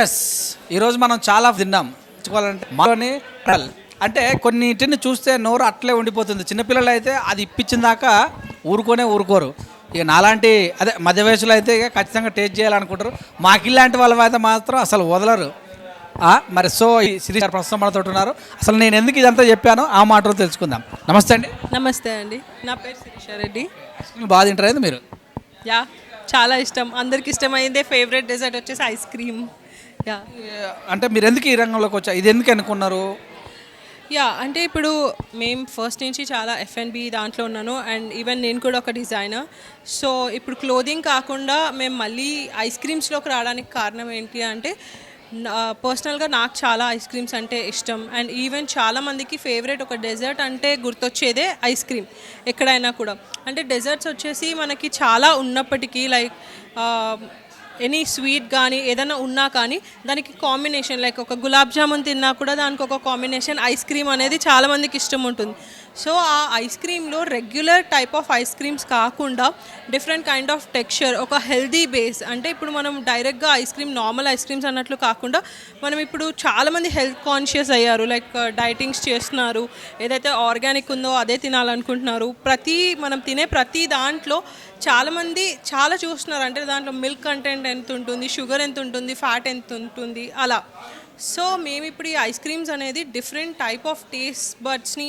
Yes ఈరోజు మనం చాలా తిన్నాం. ప్రల్. అంటే కొన్నిటిని చూస్తే నోరు అట్లే ఉండిపోతుంది. చిన్నపిల్లలు అయితే అది ఇప్పించిన దాకా ఊరుకోనే ఊరుకోరు. ఇక నాలాంటి అదే మధ్య వయసులో అయితే ఇక ఖచ్చితంగా టేస్ట్ చేయాలనుకుంటారు. మాకు ఇలాంటి వాళ్ళ అయితే మాత్రం అసలు వదలరు. మరి సో ఈ సిరీస్ గారు ప్రస్తుతం మనతో ఉన్నారు. అసలు నేను ఎందుకు ఇదంతా చెప్పానో ఆ మాటలు తెలుసుకుందాం. నమస్తే అండి. నమస్తే అండి. నా పేరు శిరీషారెడ్డి ఐస్ క్రీమ్ బాగా తింటారు మీరు? యా. చాలా ఇష్టం. అందరికి ఇష్టమైందే ఫేవరెట్ డెజర్ట్ వచ్చేసి ఐస్ క్రీమ్. యా. అంటే మీరు ఎందుకు ఈ రంగంలోకి వచ్చారు ఇది ఎందుకు అనుకున్నారు? యా అంటే ఇప్పుడు మేము ఫస్ట్ నుంచి చాలా ఎఫ్ఎన్బి దాంట్లో ఉన్నాను. అండ్ ఈవెన్ నేను కూడా ఒక డిజైనర్. సో ఇప్పుడు క్లోదింగ్ కాకుండా మేము మళ్ళీ ఐస్ క్రీమ్స్లోకి రావడానికి కారణం ఏంటి అంటే పర్సనల్గా నాకు చాలా ఐస్ క్రీమ్స్ అంటే ఇష్టం. అండ్ ఈవెన్ చాలామందికి ఫేవరెట్ ఒక డెజర్ట్ అంటే గుర్తొచ్చేదే ఐస్ క్రీమ్ ఎక్కడైనా కూడా. అంటే డెజర్ట్స్ వచ్చేసి మనకి చాలా ఉన్నప్పటికీ లైక్ uh, ఎనీ స్వీట్ కానీ ఏదైనా ఉన్నా కానీ దానికి కాంబినేషన్ లైక్ ఒక గులాబ్ జామున్ తిన్నా కూడా దానికి ఒక కాంబినేషన్ ఐస్ క్రీమ్ అనేది చాలామందికి ఇష్టం ఉంటుంది. సో ఆ ice క్రీమ్లో regular type of ice creams కాకుండా డిఫరెంట్ కైండ్ ఆఫ్ టెక్స్చర్ ఒక హెల్దీ బేస్ అంటే ఇప్పుడు మనం డైరెక్ట్గా ice cream normal ice creams అన్నట్లు కాకుండా మనం ఇప్పుడు చాలామంది హెల్త్ కాన్షియస్ అయ్యారు. లైక్ డైటింగ్స్ uh, చేస్తున్నారు ఏదైతే ఆర్గానిక్ ఉందో అదే తినాలనుకుంటున్నారు. ప్రతి మనం తినే ప్రతి దాంట్లో చాలామంది చాలా చూస్తున్నారు. అంటే దాంట్లో మిల్క్ కంటెంట్ ఎంత ఉంటుంది షుగర్ ఎంత ఉంటుంది ఫ్యాట్ ఎంత ఉంటుంది అలా. సో మేము ఇప్పుడు ఈ ఐస్ క్రీమ్స్ అనేది డిఫరెంట్ టైప్ ఆఫ్ టేస్ట్ బర్డ్స్ని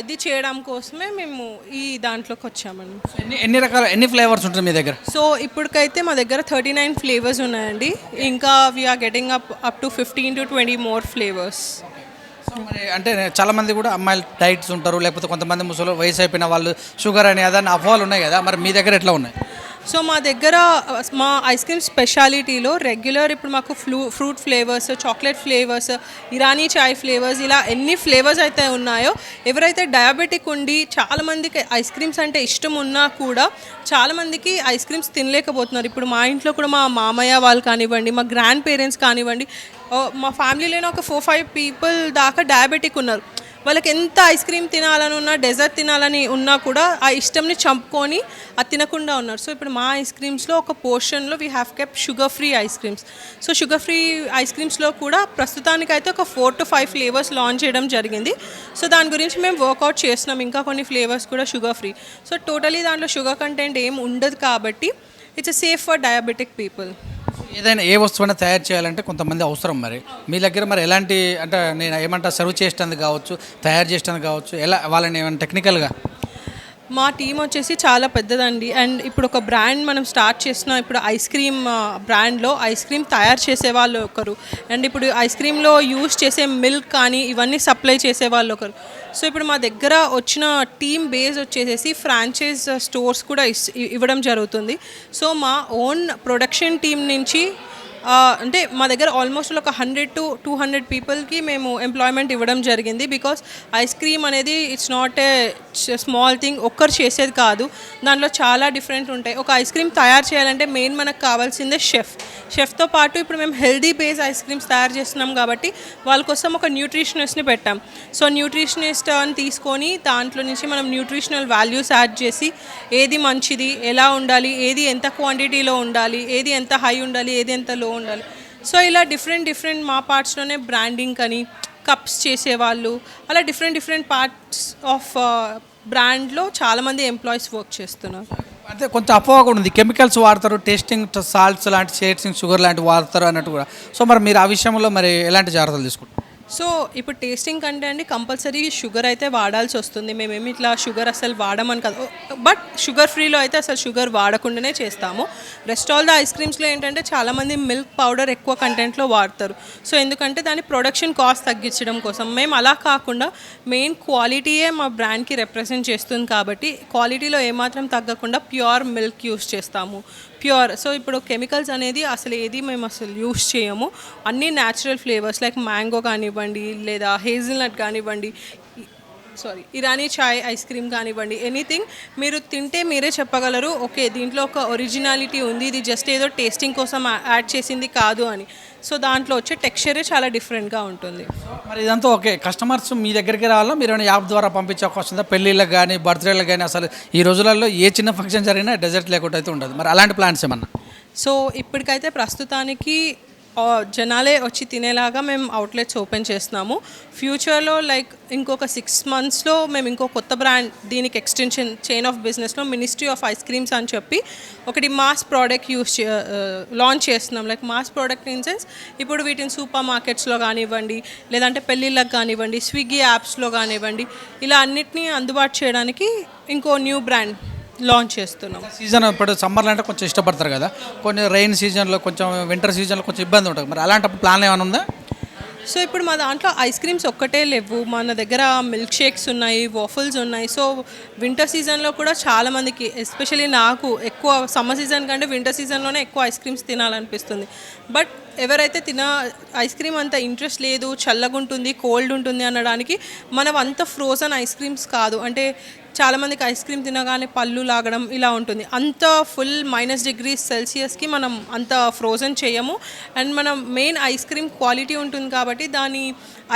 ఇది చేయడం కోసమే మేము ఈ దాంట్లోకి వచ్చామండి. ఎన్ని ఎన్ని రకాల ఎన్ని ఫ్లేవర్స్ ఉంటుంది మీ దగ్గర? సో ఇప్పటికైతే మా దగ్గర థర్టీ నైన్ ఫ్లేవర్స్ ఉన్నాయండి. ఇంకా we are getting up up to fifteen to twenty more flavours so మరి అంటే చాలా మంది కూడా అమ్మాయిలు డైట్స్ ఉంటారు లేకపోతే కొంతమంది ముసలు వయసు అయిపోయిన వాళ్ళు షుగర్ అని అదని అపోహలు ఉన్నాయి కదా మరి మీ దగ్గర ఎట్లా ఉన్నాయి? సో మా దగ్గర మా ఐస్ క్రీమ్ స్పెషాలిటీలో రెగ్యులర్ ఇప్పుడు మాకు flu fruit flavours chocolate flavours Irani chai flavours ఇలా ఎన్ని ఫ్లేవర్స్ అయితే ఉన్నాయో ఎవరైతే డయాబెటిక్ ఉండి చాలామందికి ఐస్ క్రీమ్స్ అంటే ఇష్టం ఉన్నా కూడా చాలామందికి ఐస్ క్రీమ్స్ తినలేకపోతున్నారు. ఇప్పుడు మా ఇంట్లో కూడా మా మామయ్య వాళ్ళు కానివ్వండి మా గ్రాండ్ పేరెంట్స్ కానివ్వండి మా ఫ్యామిలీలోనే ఒక ఫోర్ ఫైవ్ పీపుల్ దాకా డయాబెటిక్ ఉన్నారు. వాళ్ళకి ఎంత ఐస్ క్రీమ్ తినాలని ఉన్నా డెజర్ట్ తినాలని ఉన్నా కూడా ఆ ఇష్టంని చంపుకొని అది తినకుండా ఉన్నారు. సో ఇప్పుడు మా ఐస్ క్రీమ్స్లో ఒక పోర్షన్లో we have kept sugar free ice creams so sugar free ice క్రీమ్స్లో కూడా ప్రస్తుతానికైతే ఒక four to five flavours launch చేయడం జరిగింది. సో దాని గురించి మేము వర్కౌట్ చేస్తున్నాం. ఇంకా కొన్ని ఫ్లేవర్స్ కూడా షుగర్ ఫ్రీ సో టోటలీ దాంట్లో షుగర్ కంటెంట్ ఏం ఉండదు కాబట్టి it's safe for diabetic people ఏదైనా ఏ వస్తువైనా తయారు చేయాలంటే కొంతమంది అవసరం మరి. మీ దగ్గర మరి ఎలాంటి అంటే నేను ఏమంటా సర్వ్ చేసేటందుకు కావచ్చు తయారు చేసేందుకు కావచ్చు ఎలా వాళ్ళని ఏమైనా టెక్నికల్గా మా టీం వచ్చేసి చాలా పెద్దదండి. అండ్ ఇప్పుడు ఒక బ్రాండ్ మనం స్టార్ట్ చేస్తున్నాం ఇప్పుడు ఐస్ క్రీమ్ బ్రాండ్లో ఐస్ క్రీమ్ తయారు చేసే వాళ్ళు ఒకరు. అండ్ ఇప్పుడు ఐస్ క్రీమ్లో యూజ్ చేసే మిల్క్ కానీ ఇవన్నీ సప్లై చేసే వాళ్ళు ఒకరు. సో ఇప్పుడు మా దగ్గర వచ్చిన టీమ్ బేస్ వచ్చేసేసి ఫ్రాంచైజ్ స్టోర్స్ కూడా ఇస్- ఇవ్వడం జరుగుతుంది. సో మా ఓన్ ప్రొడక్షన్ టీం నుంచి అంటే మా దగ్గర ఆల్మోస్ట్ ఒక హండ్రెడ్ టు టూ హండ్రెడ్ పీపుల్కి మేము ఎంప్లాయ్మెంట్ ఇవ్వడం జరిగింది బికాస్ ఐస్ క్రీమ్ అనేది it's not a small thing ఒక్కరు చేసేది కాదు. దాంట్లో చాలా డిఫరెంట్ ఉంటాయి. ఒక ఐస్ క్రీమ్ తయారు చేయాలంటే మెయిన్ మనకు కావాల్సిందే షెఫ్ షెఫ్తో పాటు ఇప్పుడు మేము హెల్దీ బేస్ ఐస్ క్రీమ్స్ తయారు చేస్తున్నాం కాబట్టి వాళ్ళ కోసం ఒక న్యూట్రిషనిస్ట్ని పెట్టాం. సో న్యూట్రిషనిస్ట్ అని తీసుకొని దాంట్లో నుంచి మనం న్యూట్రిషనల్ వాల్యూస్ యాడ్ చేసి ఏది మంచిది ఎలా ఉండాలి ఏది ఎంత క్వాంటిటీలో ఉండాలి ఏది ఎంత హై ఉండాలి ఏది ఎంత లో ఉండాలి. సో ఇలా డిఫరెంట్ డిఫరెంట్ మా పార్ట్స్లోనే బ్రాండింగ్ అని కప్స్ చేసేవాళ్ళు అలా డిఫరెంట్ డిఫరెంట్ పార్ట్స్ ఆఫ్ బ్రాండ్లో చాలామంది ఎంప్లాయీస్ వర్క్ చేస్తున్నారు. అంటే కొంచెం అపోహ కూడా ఉంది. కెమికల్స్ వాడతారు టేస్టింగ్ సాల్ట్స్ లాంటి టేస్టింగ్ షుగర్ లాంటివి వాడతారు అన్నట్టు కూడా. సో మరి మీరు ఆ విషయంలో మరి ఎలాంటి జాగ్రత్తలు తీసుకుంటారు? సో ఇప్పుడు టేస్టింగ్ కంటే అండి కంపల్సరీ షుగర్ అయితే వాడాల్సి వస్తుంది. మేమేమి ఇట్లా షుగర్ అసలు వాడమని కాదు. బట్ షుగర్ ఫ్రీలో అయితే అసలు షుగర్ వాడకుండానే చేస్తాము. రెస్ట్ ఆల్ ద ఐస్ క్రీమ్స్లో ఏంటంటే చాలామంది మిల్క్ పౌడర్ ఎక్కువ కంటెంట్లో వాడతారు. సో ఎందుకంటే దాని ప్రొడక్షన్ కాస్ట్ తగ్గించడం కోసం. మేము అలా కాకుండా మెయిన్ క్వాలిటీయే మా బ్రాండ్కి రిప్రజెంట్ చేస్తుంది కాబట్టి క్వాలిటీలో ఏమాత్రం తగ్గకుండా ప్యూర్ మిల్క్ యూస్ చేస్తాము. ప్యూర్. సో ఇప్పుడు కెమికల్స్ అనేది అసలు ఏది మేము అసలు యూస్ చేయము. అన్నీ న్యాచురల్ ఫ్లేవర్స్ లైక్ మ్యాంగో కానివ్వండి లేదా హేజిల్నట్ కానివ్వండి sorry Irani chai ice cream కానివ్వండి ఎనీథింగ్ మీరు తింటే మీరే చెప్పగలరు. ఓకే దీంట్లో ఒక ఒరిజినాలిటీ ఉంది. ఇది జస్ట్ ఏదో టేస్టింగ్ కోసం యాడ్ చేసింది కాదు అని. సో దాంట్లో వచ్చే టెక్స్చరే చాలా డిఫరెంట్గా ఉంటుంది. మరి ఇదంతా ఓకే. కస్టమర్స్ మీ దగ్గరికి రావాలా? మీరు ఏమైనా యాప్ ద్వారా పంపించే అవకాశం ఉందా? పెళ్ళిళ్ళకి కానీ బర్త్డేలకు కానీ అసలు ఈ రోజులలో ఏ చిన్న ఫంక్షన్ జరిగినా డెజర్ట్ లేకుండా అయితే ఉండదు. మరి అలాంటి ప్లాన్స్ ఏమన్నా? సో ఇప్పటికైతే ప్రస్తుతానికి జనాలే వచ్చి తినేలాగా మేము అవుట్లెట్స్ ఓపెన్ చేస్తున్నాము. ఫ్యూచర్లో లైక్ ఇంకొక సిక్స్ మంత్స్లో మేము ఇంకో కొత్త బ్రాండ్ దీనికి ఎక్స్టెన్షన్ చైన్ ఆఫ్ బిజినెస్లో మినిస్ట్రీ ఆఫ్ ఐస్ క్రీమ్స్ అని చెప్పి ఒకటి మాస్ ప్రోడక్ట్ యూస్ లాంచ్ చేస్తున్నాం. Like mass product in sense ఇప్పుడు వీటిని సూపర్ మార్కెట్స్లో కానివ్వండి లేదంటే పెళ్ళిళ్ళకి కానివ్వండి స్విగ్గీ యాప్స్లో కానివ్వండి ఇలా అన్నిటినీ అందుబాటు చేయడానికి ఇంకో న్యూ బ్రాండ్ లాంచ్ చేస్తున్నాం. సీజన్ ఇప్పుడు సమ్మర్లో అంటే కొంచెం ఇష్టపడతారు కదా. కొన్ని రెయిన్ సీజన్లో కొంచెం వింటర్ సీజన్లో కొంచెం ఇబ్బంది ఉంటుంది. మరి అలాంటప్పుడు ప్లాన్ ఏమైనా ఉందా? సో ఇప్పుడు మా దాంట్లో ఐస్ క్రీమ్స్ ఒక్కటే లేవు. మన దగ్గర మిల్క్ షేక్స్ ఉన్నాయి వాఫల్స్ ఉన్నాయి. సో వింటర్ సీజన్లో కూడా చాలా మందికి ఎస్పెషలీ నాకు ఎక్కువ సమ్మర్ సీజన్ కంటే వింటర్ సీజన్లోనే ఎక్కువ ఐస్ క్రీమ్స్ తినాలనిపిస్తుంది. బట్ ఎవరైతే తిన ఐస్ క్రీమ్ అంత ఇంట్రెస్ట్ లేదు చల్లగా ఉంటుంది కోల్డ్ ఉంటుంది అనడానికి మనం అంత ఫ్రోజన్ ఐస్ క్రీమ్స్ కాదు. అంటే చాలామందికి ఐస్ క్రీమ్ తినగానే పళ్ళు లాగడం ఇలా ఉంటుంది. అంత ఫుల్ మైనస్ డిగ్రీస్ సెల్సియస్కి మనం అంత ఫ్రోజన్ చేయము. అండ్ మనం మెయిన్ ఐస్ క్రీమ్ క్వాలిటీ ఉంటుంది కాబట్టి దాని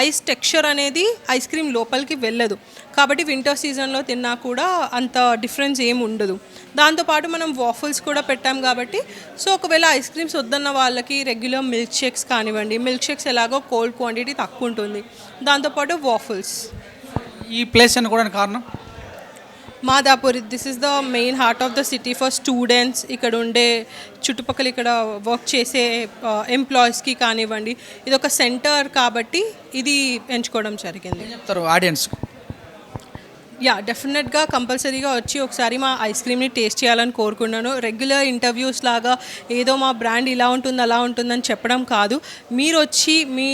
ఐస్ టెక్స్చర్ అనేది ఐస్ క్రీమ్ లోపలికి వెళ్ళదు. కాబట్టి వింటర్ సీజన్లో తిన్నా కూడా అంత డిఫరెన్స్ ఏమి ఉండదు. దాంతోపాటు మనం వాఫుల్స్ కూడా పెట్టాం కాబట్టి సో ఒకవేళ ఐస్ క్రీమ్స్ వద్దన్న వాళ్ళకి రెగ్యులర్ మిల్క్ షేక్స్ కానివ్వండి మిల్క్ షేక్స్ ఎలాగో కోల్డ్ క్వాంటిటీ తక్కువ ఉంటుంది. దాంతోపాటు వాఫుల్స్. ఈ ప్లేస్ అనుకోవడానికి కారణం? Madhapur this is the main heart of the city for students ఇక్కడ ఉండే చుట్టుపక్కల ఇక్కడ వర్క్ చేసే ఎంప్లాయీస్కి కానివ్వండి. ఇది ఒక సెంటర్ కాబట్టి ఇది ఎంచుకోవడం జరిగింది. చెప్తారు ఆడియన్స్ యా డెఫినెట్గా కంపల్సరీగా వచ్చి ఒకసారి మా ఐస్ క్రీమ్ని టేస్ట్ చేయాలని కోరుకున్నాను. రెగ్యులర్ ఇంటర్వ్యూస్ లాగా ఏదో మా బ్రాండ్ ఇలా ఉంటుంది అలా ఉంటుందని చెప్పడం కాదు. మీరు వచ్చి మీ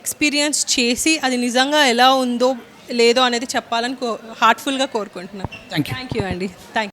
ఎక్స్పీరియన్స్ చేసి అది నిజంగా ఎలా ఉందో లేదో అనేది చెప్పాలని కో హార్ట్ఫుల్గా కోరుకుంటున్నాను. థ్యాంక్ యూ థ్యాంక్ యూ అండి థ్యాంక్